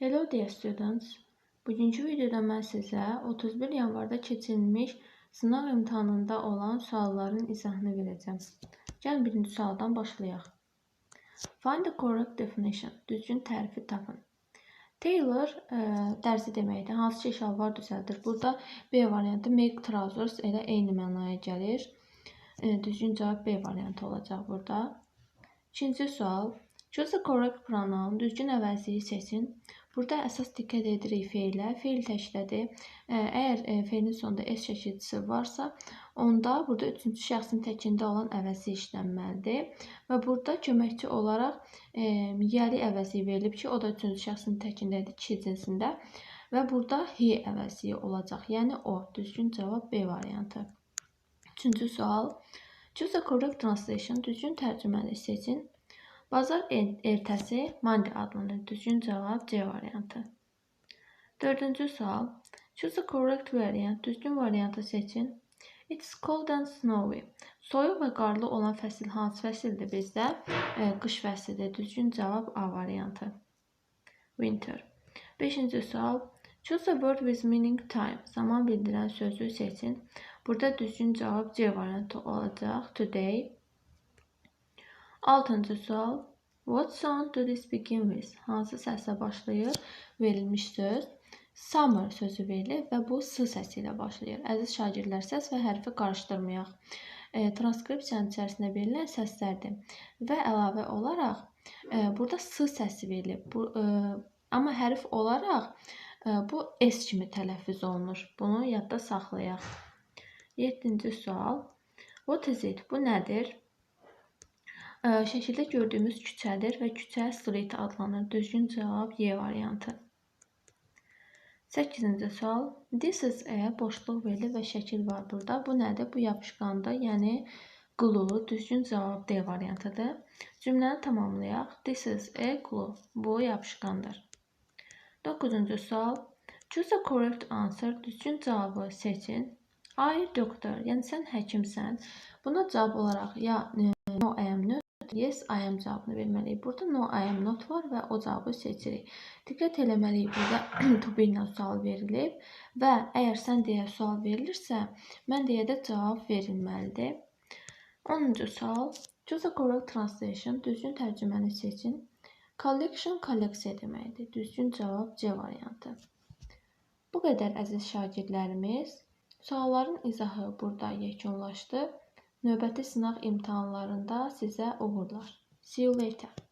Hello dear students. Bugünkü videoda mən sizə 31 yanvarda keçirilmiş sınaq imtahanında olan sualların izahını verəcəm. Gəlin birinci sualdan başlayaq. Find the correct definition. Düzgün tərifi tapın. Taylor ə, dərzi deməkdir. Hansı ki şalvar düzəldir. Burada B variantı make trousers elə eyni mənaya gəlir. Ə, düzgün cavab B variantı olacaq burada. İkinci sual. Choose the correct pronoun. Düzgün əvəzliyi seçin. Burada əsas diqqət edirik feilə. Feil təşkil Əgər e, feilin sonunda s çəkicisi varsa, onda burada üçüncü şəxsin təkində olan əvəzi işlənməlidir. Və burada köməkçi olaraq e, yəli əvəzi verilib ki, o da üçüncü şəxsin təkindədir, kişi cinsində. Və burada he əvəzi olacaq. Yəni o. Düzgün cavab B variantı. Üçüncü sual. Choose the correct translation. Düzgün tərcüməni seçin. Bazar ertəsi Monday adlanır. Düzgün cavab C variantı. Dördüncü sual. Choose the correct variant. Düzgün variantı seçin. It's cold and snowy. Soyuq və qarlı olan fəsil hansı fəsildir bizdə? E, qış fəslidir. Düzgün cavab A variantı. Winter. Beşinci sual. Choose a word with meaning time. Zaman bildirən sözü seçin. Burada düzgün cavab C variantı olacaq. Today. Altıncı sual. What sound do this begin with? Hansı səslə başlayır? Verilmiş söz. Summer sözü verilir və bu S səsi ilə başlayır. Əziz şagirdlər, səs və hərfi qarışdırmayaq. E, transkripsiyanın içərisində verilən səslərdir. Və əlavə olaraq e, burada S səsi verilib. Bu, e, amma hərf olaraq e, bu S kimi tələffüz olunur. Bunu yadda saxlayaq. 7-ci sual. What is it? Bu nədir? Şəkildə gördüyümüz küçədir və küçə street adlanır. Düzgün cavab Y variantı. 8-ci sual. This is a boşluq verilir və şəkil var burada. Bu nədir? Bu yapışqandır, yəni glue. Düzgün cavab D variantıdır. Cümləni tamamlayaq. This is a glue. Bu yapışqandır. 9-cu sual. Choose a correct answer. Düzgün cavabı seçin. I doctor. Yəni sən həkimsən. Buna cavab olaraq ya no I am not yes, I am cavabını verməliyik. Burada no, I am not var və o cavabı seçirik. Diqqət eləməliyik. Burada to be ilə sual verilib və əgər sən deyə sual verilirsə, mən deyə də cavab verilməlidir. 10-cu sual. Choose a correct translation. Düzgün tərcüməni seçin. Collection kolleksiya deməkdir. Düzgün cavab C variantı. Bu qədər əziz şagirdlərimiz. Sualların izahı burada yekunlaşdı. Növbəti sınaq imtahanlarında sizə uğurlar. See you later.